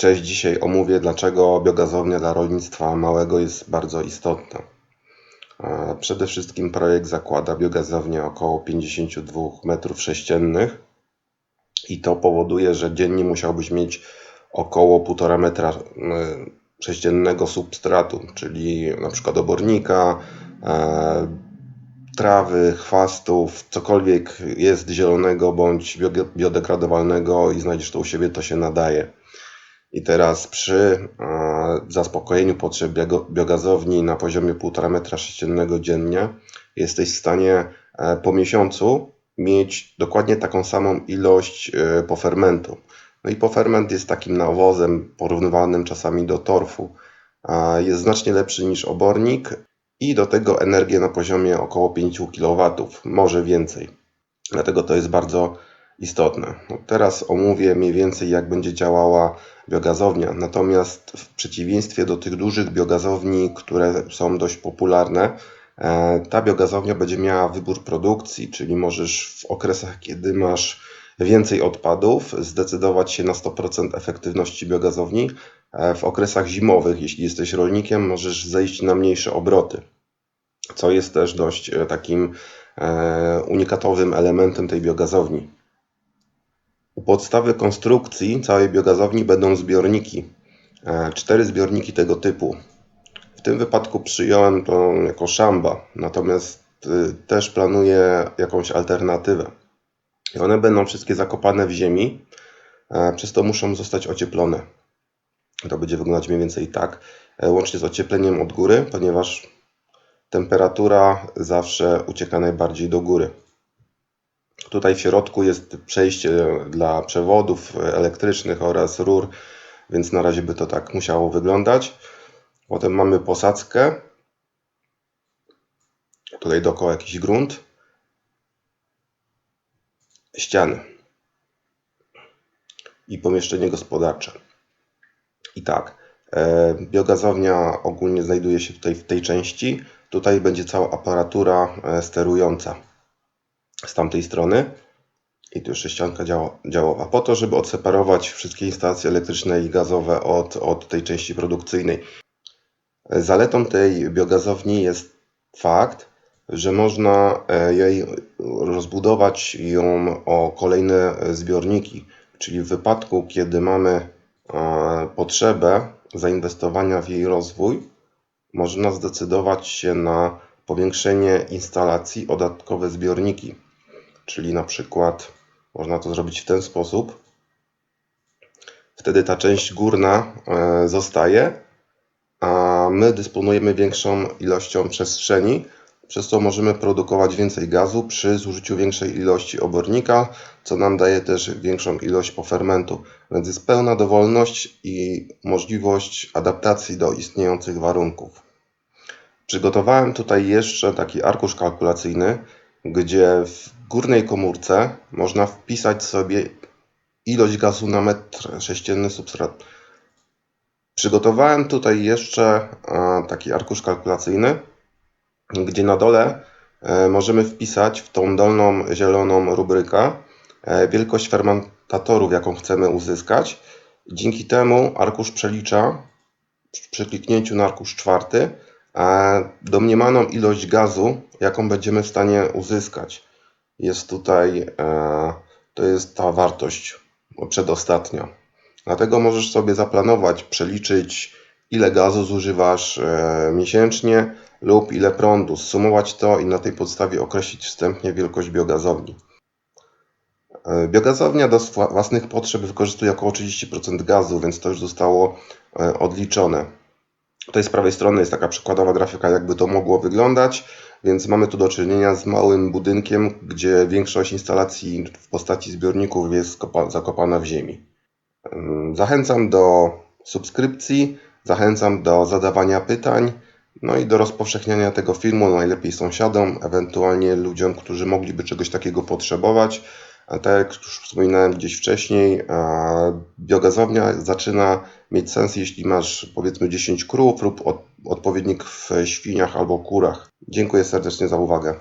Cześć, dzisiaj omówię, dlaczego biogazownia dla rolnictwa małego jest bardzo istotna. E, przede wszystkim projekt zakłada biogazownię około 52 m3 i to powoduje, że dziennie musiałbyś mieć około 1,5 metra sześciennego substratu, czyli na przykład obornika, e, trawy, chwastów, cokolwiek jest zielonego bądź biodegradowalnego i znajdziesz to u siebie, to się nadaje. I teraz przy zaspokojeniu potrzeb biogazowni na poziomie 1,5 metra sześciennego dziennie jesteś w stanie e, po miesiącu mieć dokładnie taką samą ilość e, pofermentu. No i poferment jest takim nawozem porównywanym czasami do torfu. Jest znacznie lepszy niż obornik i do tego energię na poziomie około 5 kW, może więcej. Dlatego to jest bardzo istotne. No teraz omówię mniej więcej jak będzie działała biogazownia. Natomiast w przeciwieństwie do tych dużych biogazowni, które są dość popularne, e, ta biogazownia będzie miała wybór produkcji, czyli możesz w okresach, kiedy masz więcej odpadów, zdecydować się na 100% efektywności biogazowni. E, w okresach zimowych, jeśli jesteś rolnikiem, możesz zejść na mniejsze obroty, co jest też dość e, takim unikatowym elementem tej biogazowni. U podstawy konstrukcji całej biogazowni będą zbiorniki. E, cztery zbiorniki tego typu. W tym wypadku przyjąłem to jako szamba, natomiast y, też planuję jakąś alternatywę. I one będą wszystkie zakopane w ziemi, e, przez to muszą zostać ocieplone. To będzie wyglądać mniej więcej tak, e, łącznie z ociepleniem od góry, ponieważ temperatura zawsze ucieka najbardziej do góry. Tutaj w środku jest przejście dla przewodów elektrycznych oraz rur, więc na razie by to tak musiało wyglądać. Potem mamy posadzkę. Tutaj dookoła jakiś grunt. Ściany. I pomieszczenie gospodarcze. I tak, e, biogazownia ogólnie znajduje się tutaj w tej części. Tutaj będzie cała aparatura e, sterująca z tamtej strony i tu jeszcze ścianka działowa, po to, żeby odseparować wszystkie instalacje elektryczne i gazowe od, od tej części produkcyjnej. Zaletą tej biogazowni jest fakt, że można e, jej rozbudować ją o kolejne zbiorniki, czyli w wypadku, kiedy mamy e, potrzebę zainwestowania w jej rozwój, można zdecydować się na powiększenie instalacji o dodatkowe zbiorniki. Czyli na przykład można to zrobić w ten sposób. Wtedy ta część górna e, zostaje, a my dysponujemy większą ilością przestrzeni, przez co możemy produkować więcej gazu przy zużyciu większej ilości obornika, co nam daje też większą ilość pofermentu. Więc jest pełna dowolność i możliwość adaptacji do istniejących warunków. Przygotowałem tutaj jeszcze taki arkusz kalkulacyjny, gdzie w górnej komórce można wpisać sobie ilość gazu na metr sześcienny substrat. Przygotowałem tutaj jeszcze e, taki arkusz kalkulacyjny, gdzie na dole e, możemy wpisać w tą dolną zieloną rubrykę e, wielkość fermentatorów, jaką chcemy uzyskać. Dzięki temu arkusz przelicza przy kliknięciu na arkusz czwarty domniemaną ilość gazu, jaką będziemy w stanie uzyskać. Jest tutaj, e, to jest ta wartość przedostatnia. Dlatego możesz sobie zaplanować, przeliczyć ile gazu zużywasz e, miesięcznie lub ile prądu, zsumować to i na tej podstawie określić wstępnie wielkość biogazowni. E, biogazownia do własnych potrzeb wykorzystuje około 30% gazu, więc to już zostało odliczone. Tutaj z prawej strony jest taka przykładowa grafika, jakby to mogło wyglądać, więc mamy tu do czynienia z małym budynkiem, gdzie większość instalacji w postaci zbiorników jest zakopana w ziemi. Zachęcam do subskrypcji, zachęcam do zadawania pytań, no i do rozpowszechniania tego filmu najlepiej sąsiadom, ewentualnie ludziom, którzy mogliby czegoś takiego potrzebować. A tak jak już wspominałem gdzieś wcześniej, biogazownia zaczyna mieć sens, jeśli masz powiedzmy 10 krów lub odpowiednik w świniach albo kurach. Dziękuję serdecznie za uwagę.